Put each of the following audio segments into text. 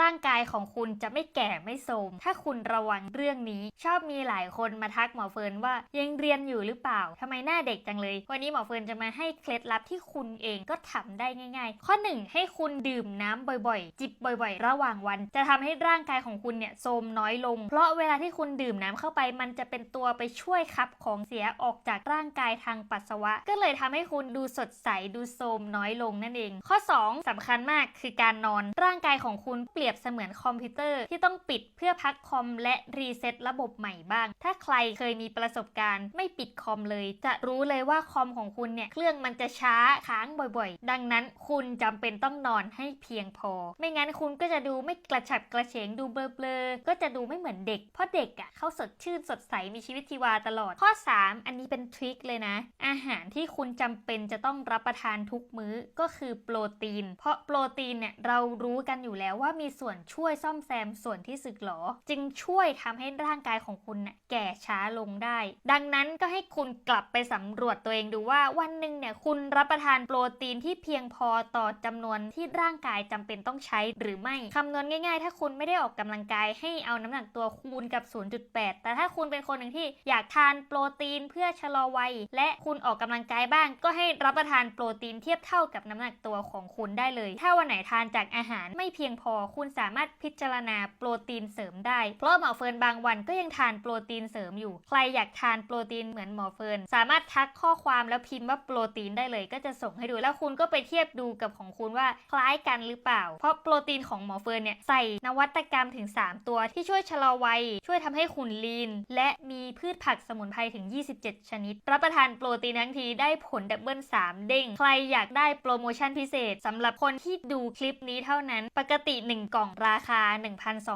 ร่างกายของคุณจะไม่แก่ไม่โทรมถ้าคุณระวังเรื่องนี้ ชอบมีหลายคนมาทักหมอเฟิร์นว่ายังเรียนอยู่หรือเปล่าทำไมหน้าเด็กจังเลย วันนี้หมอเฟิร์นจะมาให้เคล็ดลับที่คุณเองก็ทำได้ง่าย ๆ ข้อหนึ่งให้คุณดื่มน้ำบ่อยๆ จิบบ่อยๆ ระหว่างวัน จะทำให้ร่างกายของคุณเนี่ยโทรมน้อยลง เพราะเวลาที่คุณดื่มน้ำเข้าไป มันจะเป็นตัวไปช่วยขับของเสียออกจากร่างกายทางปัสสาวะ ก็เลยทำให้คุณดูสดใสดูโทรมน้อยลงนั่นเอง ข้อ 2สำคัญมากคือการนอนร่างกายของคุณเปรียบเสมือนคอมพิวเตอร์ที่ต้องปิดเพื่อพักคอมและรีเซ็ตระบบใหม่บ้าง ถ้าใครเคยมีประสบการณ์ไม่ปิดคอมเลย จะรู้เลยว่าคอมของคุณเนี่ยเครื่องมันจะช้าค้างบ่อยๆ ดังนั้นคุณจำเป็นต้องนอนให้เพียงพอ ไม่งั้นคุณก็จะดูไม่กระฉับกระเฉงดูเบลอๆก็จะดูไม่เหมือนเด็ก เพราะเด็กอะ่ะเขาสดชื่นสดใสมีชีวิตชีวาตลอด ข้อ 3 อันนี้เป็นทริคเลยนะ อาหารที่คุณจำเป็นจะต้องรับประทานทุกมื้อก็คือโปรตีน เพราะโปรตีนเนี่ยเรารู้กันอยู่แล้วว่ามีส่วนช่วยซ่อมแซมส่วนที่สึกหรอ จึงช่วยทำให้ร่างกายของคุณน่ะแก่ช้าลงได้ ดังนั้นก็ให้คุณกลับไปสำรวจตัวเองดูว่าวันหนึ่งเนี่ยคุณรับประทานโปรตีนที่เพียงพอต่อจำนวนที่ร่างกายจำเป็นต้องใช้หรือไม่คำนวณง่าย ๆ ถ้าคุณไม่ได้ออกกำลังกายให้เอาน้ำหนักตัวคูณกับ 0.8 แต่ถ้าคุณเป็นคนหนึ่งที่อยากทานโปรตีนเพื่อชะลอวัย และคุณออกกำลังกายบ้าง ก็ให้รับประทานโปรตีนเทียบเท่ากับน้ำหนักตัวของคุณได้เลย ถ้าวันไหนทานจากอาหารไม่เพียงพอคุณสามารถพิจารณาโปรตีนเสริมได้ เพราะหมอเฟิร์นบางวันก็ยังทานโปรตีนเสริมอยู่ ใครอยากทานโปรตีนเหมือนหมอเฟิร์นสามารถทักข้อความแล้วพิมพ์ว่าโปรตีนได้เลย ก็จะส่งให้ดูแล้วคุณก็ไปเทียบดูกับของคุณว่าคล้ายกันหรือเปล่า เพราะโปรตีนของหมอเฟิร์นเนี่ยใส่นวัตกรรมถึง 3 ตัวที่ช่วยชะลอวัย ช่วยทำให้หุ่นลีน และมีพืชผักสมุนไพรถึง 27 ชนิด รับประทานโปรตีนทั้งทีได้ผลดับเบิล3เด้ง ใครอยากได้โปรโมชั่นพิเศษสำหรับคนที่ดูคลิปนี้เท่านั้น ปกติ 1กล่องราคา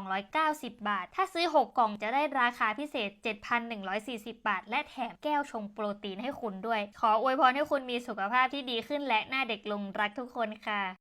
1,290 บาท ถ้าซื้อ 6 กล่องจะได้ราคาพิเศษ 7,140 บาท และแถมแก้วชงโปรตีนให้คุณด้วย ขออวยพรให้คุณมีสุขภาพที่ดีขึ้นและหน้าเด็กลงรักทุกคนค่ะ